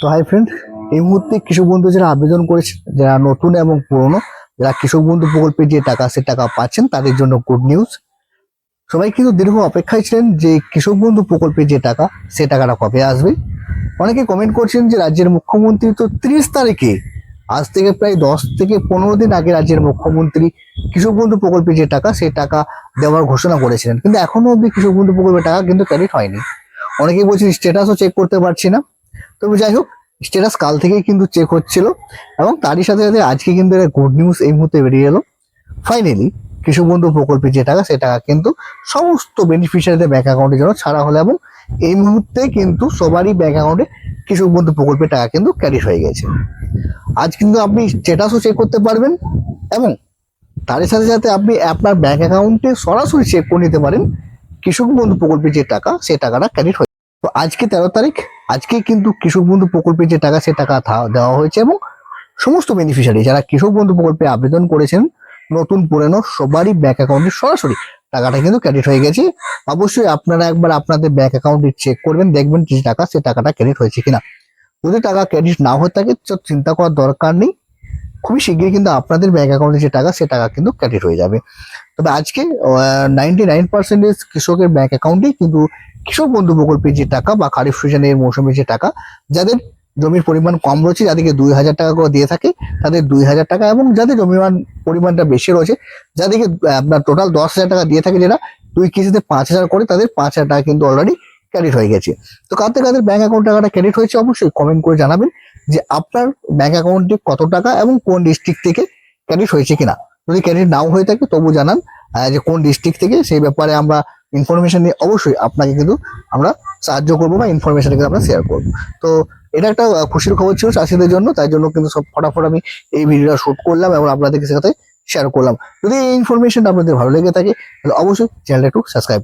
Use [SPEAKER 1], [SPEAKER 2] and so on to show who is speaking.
[SPEAKER 1] তো hi friend এই মুহূর্তে কৃষক বন্ধু যারা আবেদন করেছে, যারা নতুন এবং পুরনো, যারা কৃষক বন্ধু প্রকল্পে যে টাকা, সে টাকা পাচ্ছেন, তাদের জন্য গুড নিউজ সবাই কিন্তু দীর্ঘ অপেক্ষায় ছিলেন যে কৃষক বন্ধু প্রকল্পে যে টাকা, সে টাকাটা কবে আসবে। অনেকে কমেন্ট করছেন যে রাজ্যের মুখ্যমন্ত্রী তো ত্রিশ তারিখে, আজ থেকে প্রায় দশ থেকে পনেরো দিন আগে রাজ্যের মুখ্যমন্ত্রী কৃষক বন্ধু প্রকল্পে যে টাকা সেই টাকা দেওয়ার ঘোষণা করেছিলেন। কিন্তু এখনও অব্দি কৃষক বন্ধু প্রকল্পের টাকা কিন্তু ক্রেডিট হয়নি। অনেকেই বলছেন স্ট্যাটাসও চেক করতে পারছি না। তবে যাই হোক স্ট্যাটাস কাল থেকেই কিন্তু চেক হচ্ছিল এবং তারই সাথে সাথে আজকে কিন্তু একটা গুড নিউজ এই মুহূর্তে বেরিয়ে এলো। ফাইনালি কৃষক বন্ধু প্রকল্পে যে টাকা সে টাকা কিন্তু সমস্ত বেনিফিশিয়ারিদের ব্যাংক অ্যাকাউন্টে যেন ছাড়া হলো এবং এই মুহূর্তে কিন্তু সবারই ব্যাংক অ্যাকাউন্টে কৃষক বন্ধু প্রকল্পের টাকা কিন্তু ক্রেডিট হয়ে গেছে। আজ কিন্তু আপনি স্ট্যাটাসও চেক করতে পারবেন এবং তারই সাথে সাথে আপনি আপনার ব্যাংক অ্যাকাউন্টে সরাসরি চেক করে নিতে পারেন কৃষক বন্ধু প্রকল্পের যে টাকা, সে টাকাটা ক্রেডিট তো আজকে তেরো তারিখ, আজকে কিন্তু কৃষক বন্ধু প্রকল্পের যে টাকা, সে টাকা দেওয়া হয়েছে এবং সমস্ত বেনিফিশিয়ারি যারা কৃষক বন্ধু প্রকল্পে আবেদন করেছেন, নতুন, পুরানো, সবারই ব্যাংক অ্যাকাউন্টে সরাসরি টাকাটা কিন্তু ক্রেডিট হয়ে গেছে। অবশ্যই আপনারা একবার আপনাদের ব্যাংক অ্যাকাউন্টে চেক করবেন, দেখবেন যে টাকা, সে টাকাটা ক্রেডিট হয়েছে কিনা। যদি টাকা ক্রেডিট না হয়ে থাকে চিন্তা করার দরকার নেই। খুবই শীঘ্রই কিন্তু আপনাদের ব্যাংক অ্যাকাউন্টে যে টাকা, সে টাকা কিন্তু ক্রেডিট হয়ে যাবে। তবে আজকে নাইনটি নাইন পার্সেন্টেজ কৃষকের ব্যাংক অ্যাকাউন্টেই কিন্তু কৃষক বন্ধু প্রকল্পের যে টাকা বা খারিফ সিজনের মৌসুমের যে টাকা, যাদের জমির পরিমাণ কম রয়েছে, যাদেরকে দুই হাজার টাকা করে দিয়ে থাকে, তাদের দুই হাজার টাকা এবং যাদের জমির পরিমাণটা বেশি রয়েছে, যাদেরকে আপনার টোটাল দশ হাজার টাকা দিয়ে থাকে যেটা দুই কিস্তিতে পাঁচ হাজার করে, তাদের পাঁচ হাজার টাকা কিন্তু অলরেডি ক্রেডিট হয়ে গেছে। তো কাদের কাদের ব্যাংক অ্যাকাউন্ট টাকাটা ক্রেডিট হয়েছে অবশ্যই কমেন্ট করে জানাবেন। যে আপনার ব্যাংক অ্যাকাউন্টে কত টাকা এবং কোন ডিস্ট্রিক্ট থেকে ক্রেডিট হয়েছে কিনা। যদি ক্রেডিট নাও হয়ে থাকে, তবু জানান যে কোন ডিস্ট্রিক্ট থেকে, সেই ব্যাপারে আমরা ইনফরমেশন নিয়ে অবশ্যই আপনাকে কিন্তু আমরা সাহায্য করব বা ইনফরমেশন কিন্তু আমরা শেয়ার করব। তো এটা একটা খুশির খবর ছিল চাষিদের জন্য, তাই জন্য কিন্তু সব ফটাফট আমি এই ভিডিওটা শুট করলাম এবং আপনাদেরকে সাথে শেয়ার করলাম। যদি এই ইনফরমেশনটা আপনাদের ভালো লেগে থাকে, তাহলে অবশ্যই চ্যানেলটা একটু সাবস্ক্রাইব